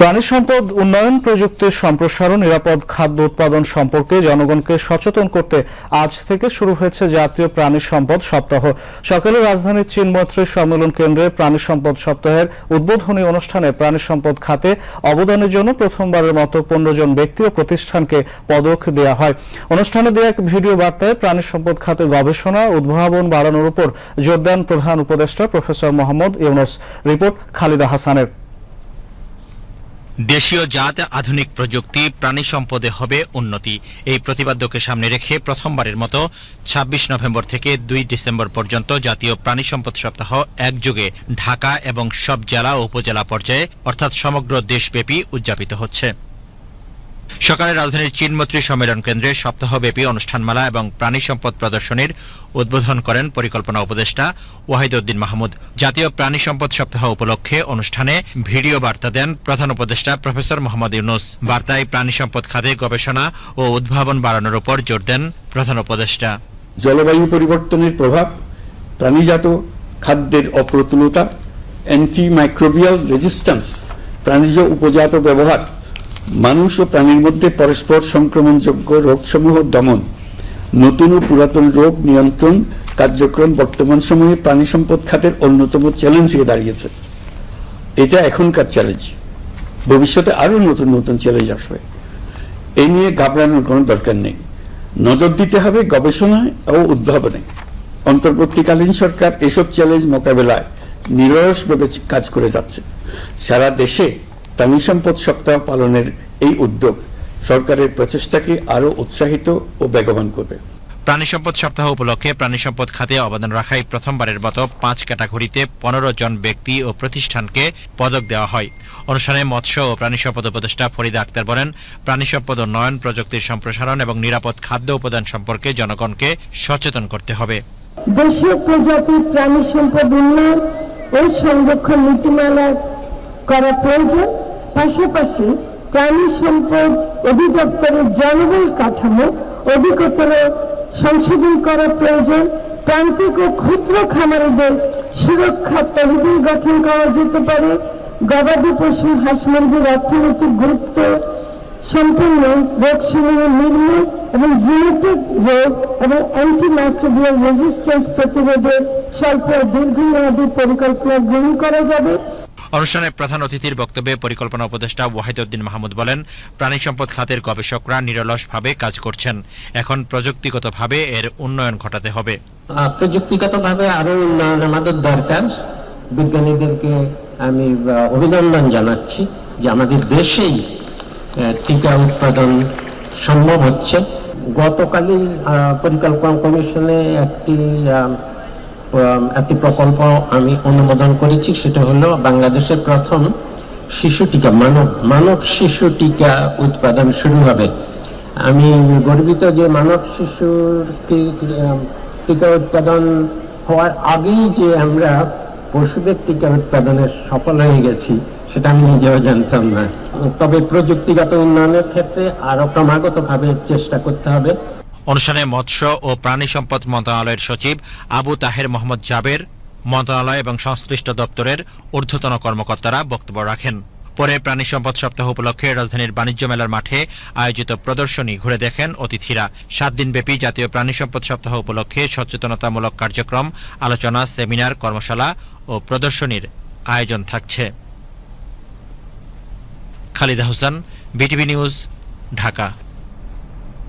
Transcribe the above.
প্রাণী সম্পদ উন্নয়ন প্রযুক্তির সম্প্রসারণ, নিরাপদ খাদ্য উৎপাদন সম্পর্কে জনগণকে সচেতন করতে আজ থেকে শুরু হয়েছে জাতীয় প্রাণী সম্পদ সপ্তাহ। সকালে রাজধানীর চীনমৈত্রী সম্মেলন কেন্দ্রে প্রাণী সম্পদ সপ্তাহের উদ্বোধনী অনুষ্ঠানে প্রাণী সম্পদ খাতে অবদানের জন্য প্রথমবারের মতো পনেরো জন ব্যক্তি ও প্রতিষ্ঠানকে পদক দেওয়া হয়। অনুষ্ঠানে দেওয়া এক ভিডিও বার্তায় প্রাণী সম্পদ খাতে গবেষণা, উদ্ভাবন বাড়ানোর উপর জোর দেন প্রধান উপদেষ্টা প্রফেসর মোহাম্মদ ইউনুস, রিপোর্ট খালিদা হাসানের। দেশীয় জাত, আধুনিক প্রযুক্তি, প্রাণী সম্পদে হবে উন্নতি। এই প্রতিপাদ্যকে সামনে রেখে প্রথমবারের মতো ২৬ নভেম্বর থেকে দুই ডিসেম্বর পর্যন্ত জাতীয় প্রাণী সম্পদ সপ্তাহ একযোগে ঢাকা এবং সব জেলা ও উপজেলা পর্যায়ে, অর্থাৎ সমগ্র দেশব্যাপী উদযাপিত হচ্ছে। সকালে রাজধানীর চীনমৈত্রী সম্মেলন কেন্দ্রে সপ্তাহব্যাপী অনুষ্ঠানমালা এবং প্রাণী সম্পদ প্রদর্শনীর উদ্বোধন করেন পরিকল্পনা উপদেষ্টা ওয়াহিদউদ্দিন মাহমুদ। জাতীয় প্রাণী সম্পদ সপ্তাহ উপলক্ষে অনুষ্ঠানে ভিডিও বার্তা দেন প্রধান উপদেষ্টা প্রফেসর মোহাম্মদ ইউনুস। বার্তায় প্রাণী সম্পদ খাতে গবেষণা ও উদ্ভাবন বাড়ানোর উপর জোর দেন প্রধান উপদেষ্টা। জলবায়ু পরিবর্তনের প্রভাব, প্রাণীজাত খাদ্যের অপ্রতুলতা অ্যান্টিমাইক্রোবিয়াল রেজিস্ট্যান্স প্রাণীজ উপজাত ব্যবহার মানুষ ও প্রাণীর মধ্যে পরস্পর সংক্রমণযোগ্য রোগসমূহ দমন, নতুন ও পুরাতন রোগ নিয়ন্ত্রণ কার্যক্রম বর্তমান সময়ে প্রাণী সম্পদ খাতের অন্যতম চ্যালেঞ্জ হয়ে দাঁড়িয়েছে। এটা এখনকার চ্যালেঞ্জ ভবিষ্যতে আরও নতুন নতুন চ্যালেঞ্জ আসবে। এ নিয়ে ঘাবড়ানোর কোনো দরকার নেই। নজর দিতে হবে গবেষণায় ও উদ্ভাবনে। অন্তর্বর্তীকালীন সরকার এসব চ্যালেঞ্জ মোকাবেলায় নিরলসভাবে কাজ করে যাচ্ছে। সারা দেশে প্রাণী সম্পদ সপ্তাহ পালনের এই উদ্যোগ সরকারের প্রচেষ্টাকে আরও উৎসাহিত ও বেগবান করবে। প্রাণী সম্পদ সপ্তাহ উপলক্ষে প্রাণী সম্পদ খাতে অবদান রাখায় প্রথমবারের মতো পাঁচ ক্যাটাগরিতে পনেরো জন ব্যক্তি ও প্রতিষ্ঠানকে পদক দেওয়া হয়। অনুষ্ঠানে মৎস্য ও প্রাণী সম্পদ উপদেষ্টা ফরিদা আক্তার বলেন প্রাণী সম্পদ উন্নয়ন প্রযুক্তির সম্প্রসারণ এবং নিরাপদ খাদ্য উপাদান সম্পর্কে জনগণকে সচেতন করতে হবে। দেশীয় প্রজাতির প্রাণী সম্পদ উন্নয়ন ও সংরক্ষণ নীতিমালা করা প্রয়োজন। পাশাপাশি প্রাণী সম্পদ অধিদপ্তরের জনবল কাঠামো, অধিকতর সংশোধন করা প্রয়োজন। প্রান্তিক ও ক্ষুদ্র খামারিদের সুরক্ষা তহবিল গঠন করা যেতে পারে। গবাদি পশু হাঁস মুরগির অর্থনৈতিক গুরুত্ব সম্পূর্ণ রোগসমূহ নির্মূল এবং জিনেটিক রোগ এবং অ্যান্টিমাইক্রোবিয়াল রেজিস্ট্যান্স প্রতিরোধে স্বল্প দীর্ঘমেয়াদী পরিকল্পনা গ্রহণ করা যাবে। অনুষ্ঠানে প্রধান অতিথির বক্তব্যে পরিকল্পনা উপদেষ্টা ওয়াহিদউদ্দিন মাহমুদ বলেন প্রাণী সম্পদ খাতের গবেষকরা নিরলসভাবে কাজ করছেন। এখন প্রযুক্তিগতভাবে এর উন্নয়ন ঘটাতে হবে। প্রযুক্তিগতভাবে আরও উন্নয়ন আমাদের দরকার। বিজ্ঞানীদেরকে আমি অভিনন্দন জানাচ্ছি যে আমাদের দেশেই টিকা উৎপাদন সম্ভব হচ্ছে। গতকালই পরিকল্পনা কমিশনে একটি একটি প্রকল্প আমি অনুমোদন করেছি, সেটা হলো বাংলাদেশের প্রথম শিশু টিকা, মানব মানব শিশু টিকা উৎপাদন শুরু হবে। আমি গর্বিত যে মানব শিশুর টিকা উৎপাদন হওয়ার আগেই যে আমরা পশুদের টিকা উৎপাদনে সফল হয়ে গেছি, সেটা আমি নিজেও জানতাম না। তবে প্রযুক্তিগত উন্নয়নের ক্ষেত্রে আরও ক্রমাগতভাবে চেষ্টা করতে হবে। অনুষ্ঠানে মৎস্য ও প্রাণী সম্পদ মন্ত্রণালয়ের সচিব আবু তাহের মোহাম্মদ জাবের, মন্ত্রণালয় এবং সংশ্লিষ্ট দপ্তরের ঊর্ধ্বতন কর্মকর্তারা বক্তব্য রাখেন। পরে প্রাণী সম্পদ সপ্তাহ উপলক্ষে রাজধানীর বাণিজ্য মেলার মাঠে আয়োজিত প্রদর্শনী ঘুরে দেখেন অতিথিরা। সাত দিনব্যাপী জাতীয় প্রাণী সম্পদ সপ্তাহ উপলক্ষে সচেতনতামূলক কার্যক্রম, আলোচনা, সেমিনার, কর্মশালা ও প্রদর্শনীর আয়োজন থাকছে। Khalida Hossain, BTV news, Dhaka.